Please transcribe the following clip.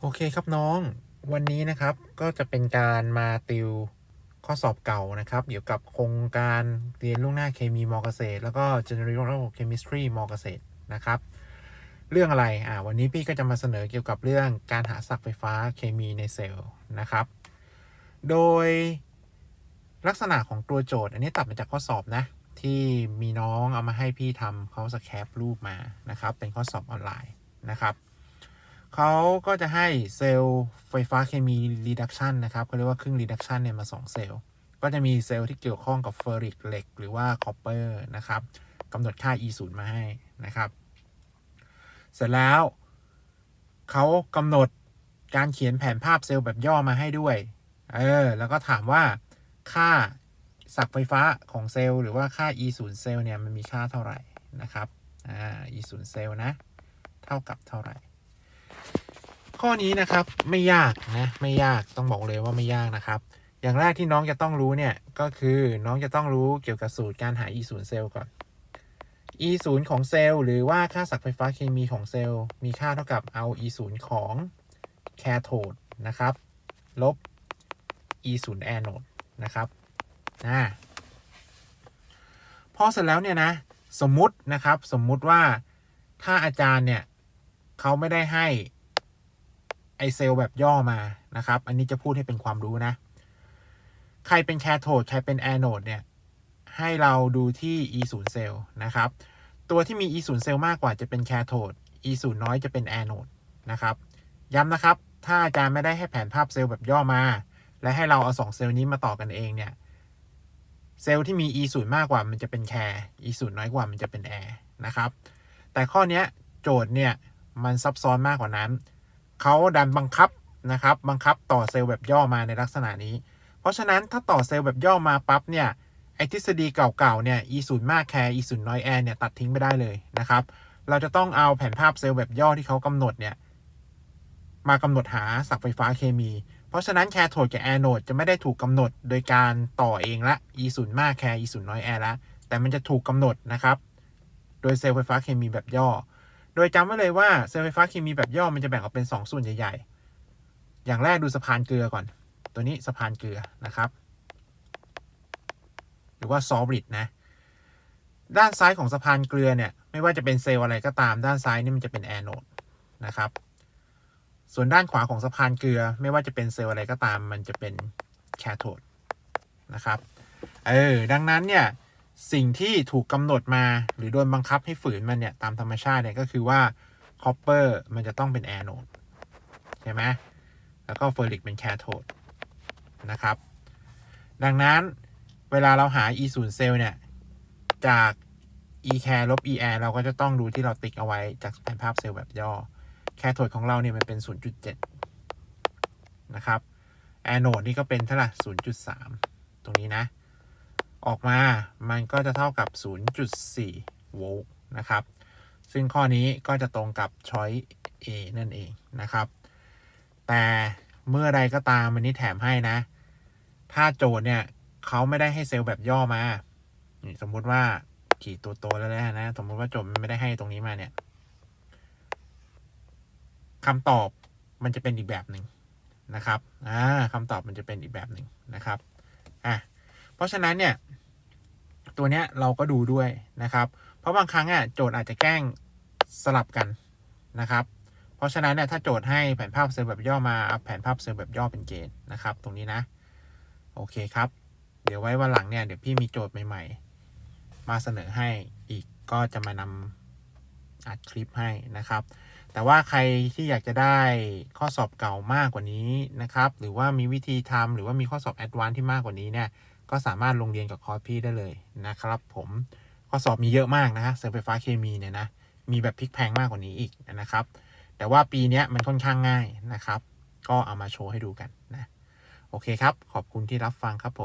โอเคครับน้องวันนี้นะครับก็จะเป็นการมาติวข้อสอบเก่านะครับ เกี่ยวกับโครงการเรียนล่วงหน้าเคมีมอเกษตร แล้วก็ General Chemistry มอเกษตรนะครับ เรื่องอะไรอ่าวันนี้พี่ก็จะมาเสนอเกี่ยวกับเรื่องการหาศักไฟฟ้าเคมีในเซลล์นะครับ โดยลักษณะของตัวโจทย์ อันนี้ตัดมาจากข้อสอบนะ ที่มีน้องเอามาให้พี่ทำเขาสแคปรูปมานะครับ เป็นข้อสอบออนไลน์นะครับ เขาก็จะให้เซลล์ไฟฟ้าเคมีรีดักชันนะครับเขาเรียกว่าครึ่งรีดักชันเนี่ยมา2เซลล์ก็จะมีเซลล์ที่เกี่ยวข้องกับเฟอริกเหล็กหรือว่าคอปเปอร์นะครับกำหนดค่า E 0มาให้นะครับ เสร็จแล้วเขากำหนดการเขียนแผนภาพเซลล์แบบย่อมาให้ด้วย เออ แล้วก็ถามว่าค่าศักไฟฟ้าของเซลล์หรือว่าค่า E 0เซลล์เนี่ยมันมีค่าเท่าไหร่นะครับ อ่า E 0เซลล์นะ เท่ากับเท่าไหร่ ข้อนี้นะครับไม่ยากนะไม่ยากต้องบอกเลยว่าไม่ยากนะครับ อย่างแรกที่น้องจะต้องรู้เนี่ยก็คือน้องจะต้องรู้เกี่ยวกับสูตรการหา E 0เซลล์ก่อน E 0ของเซลล์หรือว่าค่าศักย์ไฟฟ้าเคมีของเซลล์มีค่าเท่ากับเอา E 0ของแคโทดนะครับ ลบ E 0แอนโนดนะครับอ่าพอเสร็จแล้วเนี่ยนะสมมุตินะครับสมมุติว่าถ้าอาจารย์เนี่ยเขาไม่ได้ให้ ไอเซลแบบย่อมานะครับ อันนี้จะพูดให้เป็นความรู้นะ ใครเป็นแคโทดใครเป็นแอนโนดเนี่ย ให้เราดูที่ E 0เซล์นะครับ ตัวที่มี E 0เซล์มากกว่าจะเป็นแคโทด E 0น้อยจะเป็นแอนโนดนะครับ ย้ำนะครับ ถ้าอาจารย์ไม่ได้ให้แผนภาพเซลล์แบบย่อมา และให้เราเอาสองเซลล์นี้มาต่อกันเองเนี่ย เซลล์ที่มี E 0มากกว่ามันจะเป็นแคร์ E 0น้อยกว่ามันจะเป็นแอร์นะครับ แต่ข้อเนี้ยโจทย์เนี่ยมันซับซ้อนมากกว่านั้น เขาดันบังคับนะครับบังคับต่อเซลล์แบบย่อมาในลักษณะนี้ เพราะฉะนั้นถ้าต่อเซลล์แบบย่อมาปั๊บเนี่ยไอทฤษฎีเก่าๆเนี่ย e 0มากแคร์ e 0น้อยแอร์เนี่ยตัดทิ้งไปได้เลยนะครับ เราจะต้องเอาแผนภาพเซลล์แบบย่อที่เขากำหนดเนี่ยมากำหนดหาศักไฟฟ้าเคมี เพราะฉะนั้นแคโทดกับแอนโนดจะไม่ได้ถูกกำหนดโดยการต่อเองละ e 0มากแคร์ e 0น้อยแอร์ละแต่มันจะถูกกำหนดนะครับ โดยเซลล์ไฟฟ้าเคมีแบบย่อ โดยจำไว้เลยว่าเซลล์ไฟฟ้าเคมีแบบย่อมันจะแบ่งออกเป็น 2 ส่วนใหญ่ ๆ อย่างแรกดูสะพานเกลือก่อน ตัวนี้สะพานเกลือนะครับ หรือว่าซอล i ิดนะ ด้านซ้ายของสะพานเกลือเนี่ย ไม่ว่าจะเป็นเซลล์อะไรก็ตาม ด้านซ้ายนี่มันจะเป็นแอนโนดนะครับ ส่วนด้านขวาของสะพานเกลือ ไม่ว่าจะเป็นเซลล์อะไรก็ตาม มันจะเป็นแคโทดนะครับ เออ ดังนั้นเนี่ย สิ่งที่ถูกกำหนดมา หรือโดนบังคับให้ฝืนมันเนี่ย ตามธรรมชาติเนี่ยก็คือว่าคอปเปอร์มันจะต้องเป็นแอนโนดใช่ไหมแล้วก็เฟอร์ริกเป็นแคโทดนะครับ ดังนั้นเวลาเราหา E 0เซลล์เนี่ย จาก E care ลบ E air เราก็จะต้องดูที่เราติ๊กเอาไว้จากแผนภาพเซลล์แบบย่อ แคโทดของเราเนี่ยมันเป็น 0.7 นะครับแอนโนดนี่ก็เป็นเท่าไหร่0.3 ตรงนี้นะ ออกมามันก็จะเท่ากับ 0.4 โวลต์นะครับ ซึ่งข้อนี้ก็จะตรงกับช้อย A นั่นเองนะครับ แต่เมื่อใดก็ตามมันนี้แถมให้นะ ถ้าโจทย์เนี่ยเขาไม่ได้ให้เซลล์แบบย่อมา สมมุติว่าขีดตัวโตแล้วนะ สมมุติว่าโจทย์มันไม่ได้ให้ตรงนี้มาเนี่ยคำตอบมันจะเป็นอีกแบบหนึ่งนะครับ อ่าคำตอบมันจะเป็นอีกแบบหนึ่งนะครับ อะ เพราะฉะนั้นเนี่ย ตัวเนี้ยเราก็ดูด้วยนะครับ เพราะบางครั้งอะโจทย์อาจจะแกล้งสลับกันนะครับ เพราะฉะนั้นเนี่ยถ้าโจทย์ให้แผนภาพเซลล์แบบย่อมาเอาแผนภาพเซลล์แบบย่อเป็นเกณฑ์นะครับ ตรงนี้นะ โอเคครับ เดี๋ยวไว้วันหลังเนี่ยเดี๋ยวพี่มีโจทย์ใหม่ ๆ มาเสนอให้อีกก็จะมานำ อัดคลิปให้นะครับ แต่ว่าใครที่อยากจะได้ข้อสอบเก่ามากกว่านี้นะครับ หรือว่ามีวิธีทำหรือว่ามีข้อสอบแอดวานซ์ที่มากกว่านี้เนี่ย ก็สามารถลงเรียนกับคอร์สพี่ได้เลยนะครับ ผมข้อสอบมีเยอะมากนะฮะเซลล์ไฟฟ้าเคมีเนี่ยนะ มีแบบพลิกแพงมากกว่านี้อีกนะครับ แต่ว่าปีนี้มันค่อนข้างง่ายนะครับ ก็เอามาโชว์ให้ดูกันนะ โอเคครับ ขอบคุณที่รับฟังครับผม